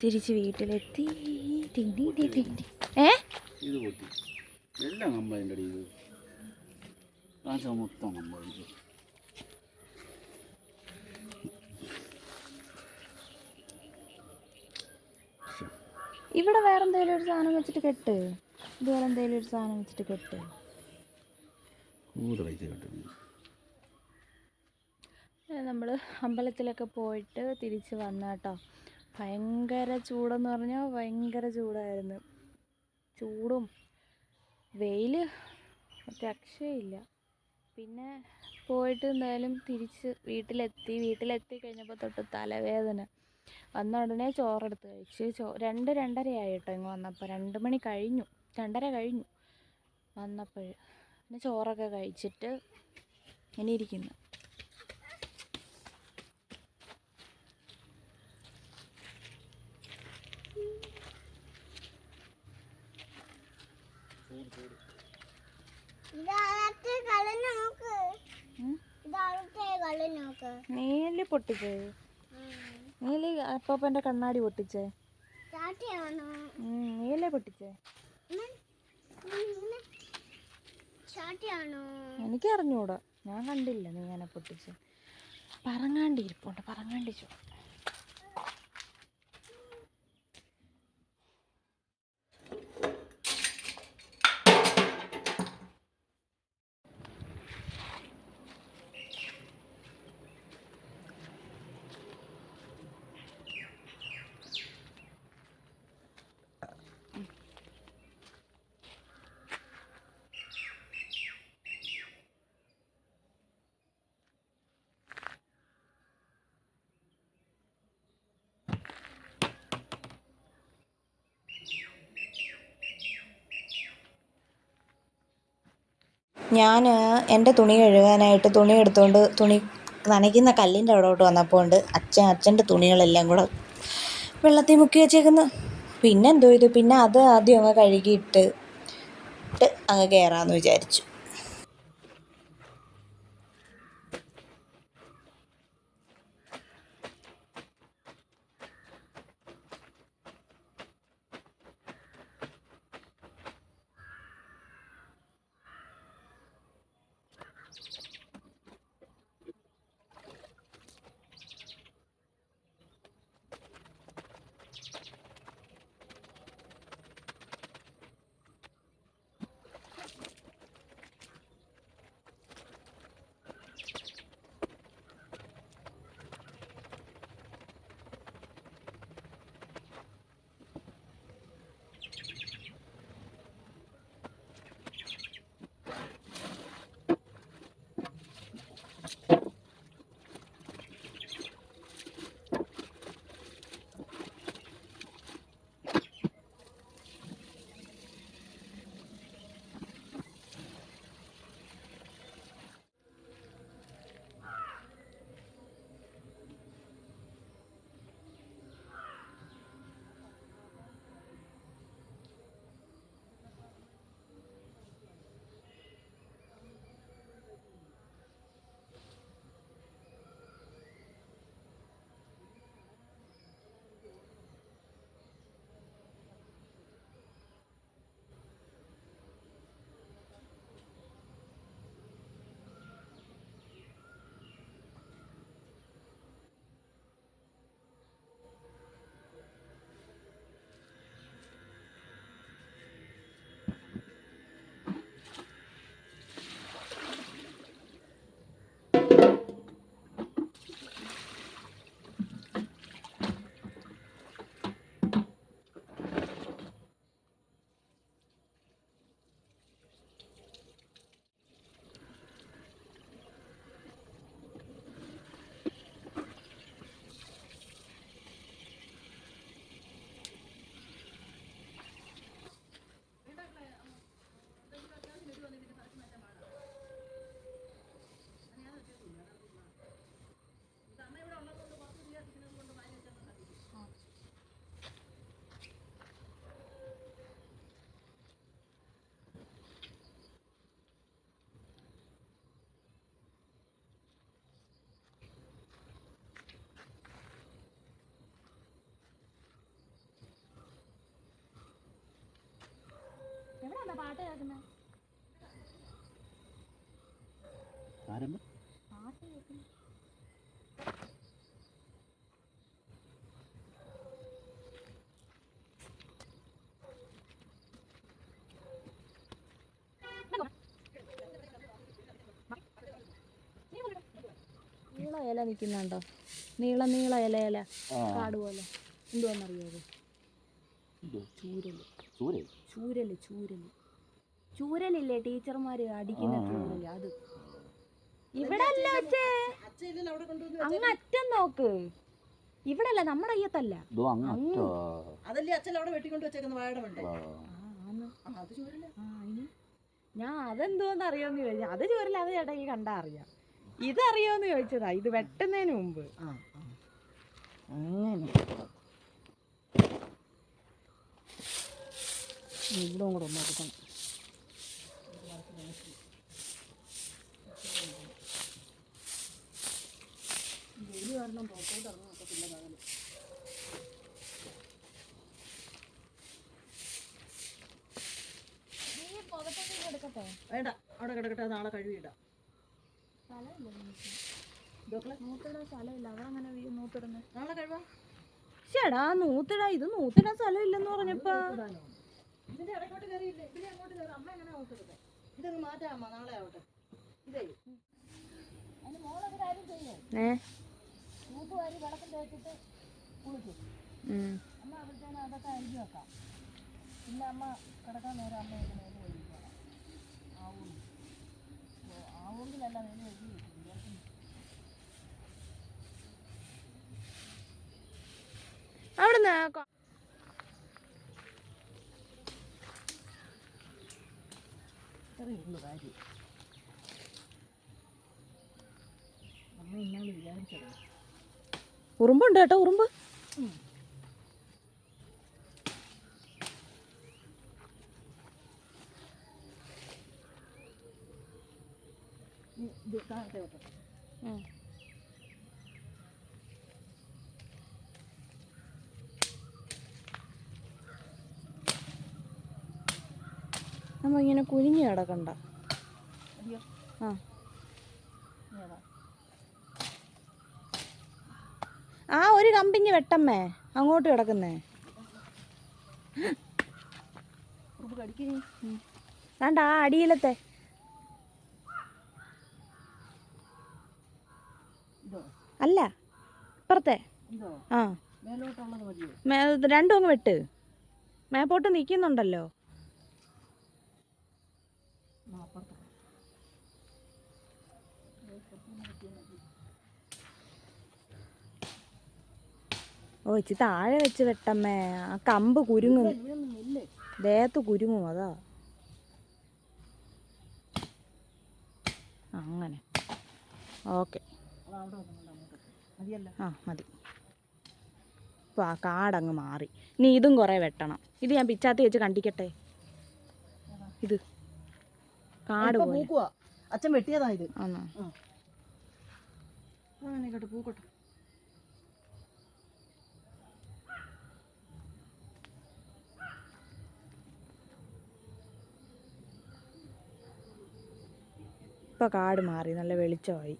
തിരിച്ച് വീട്ടിലെത്തി. ഏ? ഇത് പൊട്ടി. എല്ലാം കംപ്ലൈന്റ് അടി ഇത്. കാശ മൊത്തം കംപ്ലൈന്റ് ഇവിടെ വേറെ എന്തെങ്കിലും ഒരു സാധനം വെച്ചിട്ട് കെട്ട്. ഇതുപോലെ എന്തെങ്കിലും ഒരു സാധനം വെച്ചിട്ട് കെട്ട്. നമ്മൾ അമ്പലത്തിലൊക്കെ പോയിട്ട് തിരിച്ച് വന്ന കേട്ടോ ഭയങ്കര ചൂടെന്ന് പറഞ്ഞാൽ ഭയങ്കര ചൂടായിരുന്നു. ചൂടും വെയിൽ രക്ഷയില്ല പിന്നെ പോയിട്ട് എന്തായാലും തിരിച്ച് വീട്ടിലെത്തി. വീട്ടിലെത്തി കഴിഞ്ഞപ്പോൾ തൊട്ട് തലവേദന. വന്ന ഉടനെ ചോറെടുത്ത് കഴിച്ച്. ചോ രണ്ട് രണ്ടരയായി കേട്ടോ ഇങ്ങ് വന്നപ്പോൾ രണ്ട് മണി കഴിഞ്ഞു. രണ്ടര കഴിഞ്ഞു വന്നപ്പോൾ പിന്നെ ചോറൊക്കെ കഴിച്ചിട്ട് ഇങ്ങനെ ഇരിക്കുന്നു. നീൽ പൊട്ടിച്ചേ. നീൽ അപ്പാപ്പന്റെ കണ്ണാടി പൊട്ടിച്ചേ. നീല പൊട്ടിച്ചേ. എനിക്കറിഞ്ഞൂടാ എനിക്ക് അറിഞ്ഞൂടാ ഞാൻ കണ്ടില്ല നീ അങ്ങനെ പൊട്ടിച്ച്. പറങ്ങാണ്ടി ഇരിപ്പുണ്ട് പറങ്ങാണ്ടി ഞാൻ എന്റെ തുണി കഴുകാനായിട്ട് തുണി എടുത്തുകൊണ്ട് തുണി നനയ്ക്കുന്ന കല്ലിന്റെ അവിടോട്ട് വന്നപ്പോൾ ഉണ്ട് അച്ഛൻ അച്ഛന്റെ തുണികളെല്ലാം കൂടെ വെള്ളത്തിൽ മുക്കി വെച്ചേക്കുന്നു. പിന്നെ എന്തോ ചെയ്തു? പിന്നെ അത് ആദ്യം അങ്ങ് കഴുകിയിട്ട് ഇട്ട് അങ്ങ് കയറാമെന്ന് വിചാരിച്ചു. പാട്ട് കേൾക്കുന്നത് ആരംഭം പാട്ട് കേൾക്കുന്നത് നീള ഇല നിൽക്കുന്നുണ്ടോ? നീള നീള ഇല ഇല കാട് പോലെ. എന്തുവാന്നറിയോ ചൂരൽ? ചൂരൽ? ചൂരൽ ചൂരൽ. ചൂരലില്ലേ ടീച്ചർമാര്? അടിക്കുന്ന. ചൂരൽ അത്. ഇവിടെ അല്ല അങ്ങ് അറ്റം നോക്ക്. ഇവിടെ അല്ല നമ്മുടെ അയ്യത്തല്ല. ഇതോ അങ്ങോ അതല്ലേ അച്ഛൻ അവിടെ വെട്ടിക്കൊണ്ട് വെച്ചേക്കുന്ന വാഴമുണ്ട് ഞാൻ അതെന്തോന്ന് അറിയോന്ന് ചോദിച്ചു. അത് ചൂരല അത് ചേട്ടാ ഈ കണ്ടാ അറിയാം. ഇതറിയോന്ന് ചോദിച്ചതാ ഇത് വെട്ടുന്നതിന് മുമ്പ്. അങ്ങനെ. ഇവിടെ കൂടെ ഒന്ന് എടുക്കണം വേണ്ട അവിടെ കിടക്കട്ടെ നാളെ കഴുകിയിടാം നാളെ കഴുകാം ചേടാ നൂത്തിടാ ഇത് നൂത്തിടാൻ സ്ഥലമില്ലെന്ന് പറഞ്ഞപ്പോ? ഇതിന്റെ ഇടയ്ക്കോട്ട് കയറിയില്ലേ? ഇതിനെ അങ്ങോട്ട് കയറി. അമ്മ എങ്ങനെ ഇതൊന്ന് നാളെ ആവട്ടെ. ഇതേ. ഏ? ഉം. അമ്മ അവിടുത്തേന് അതൊക്കെ വെക്കാം പിന്നെ അമ്മ ആവും ഉറുമ്പുണ്ട് കേട്ടോ ഉറുമ്പ്. നമ്മ ഇങ്ങനെ കുനിഞ്ഞു കിടക്കണ്ട ആ ഏതാ ആ ഒരു കമ്പിഞ്ഞ് വെട്ടമ്മേ. അങ്ങോട്ട് കിടക്കുന്നേ. വേണ്ട ആ അടിയിലത്തെ. അല്ല ഇപ്പുറത്തെ. ആ. രണ്ടും അങ്ങ് വെട്ട്. മേപ്പോട്ട് നിൽക്കുന്നുണ്ടല്ലോ. അപ്പുറത്ത് ഓ ഇച്ചി താഴെ വെച്ച് വെട്ടമ്മേ. ആ കമ്പ് കുരുങ്ങും. ദേഹത്ത് കുരുങ്ങും അതാ. അങ്ങനെ. ഓക്കെ. ആ മതി. ഇപ്പോൾ ആ കാടങ്ങ് മാറി. ഇനി ഇതും കുറേ വെട്ടണം. ഇത് ഞാൻ പിച്ചാത്തി വെച്ച് കണ്ടിക്കട്ടെ? ഇത്. കാട് അച്ഛൻ വെട്ടിയതാ ഇത്. ആണോ പൂക്കട്ടെ. ഇപ്പൊ കാട് മാറി. നല്ല വെളിച്ചമായി.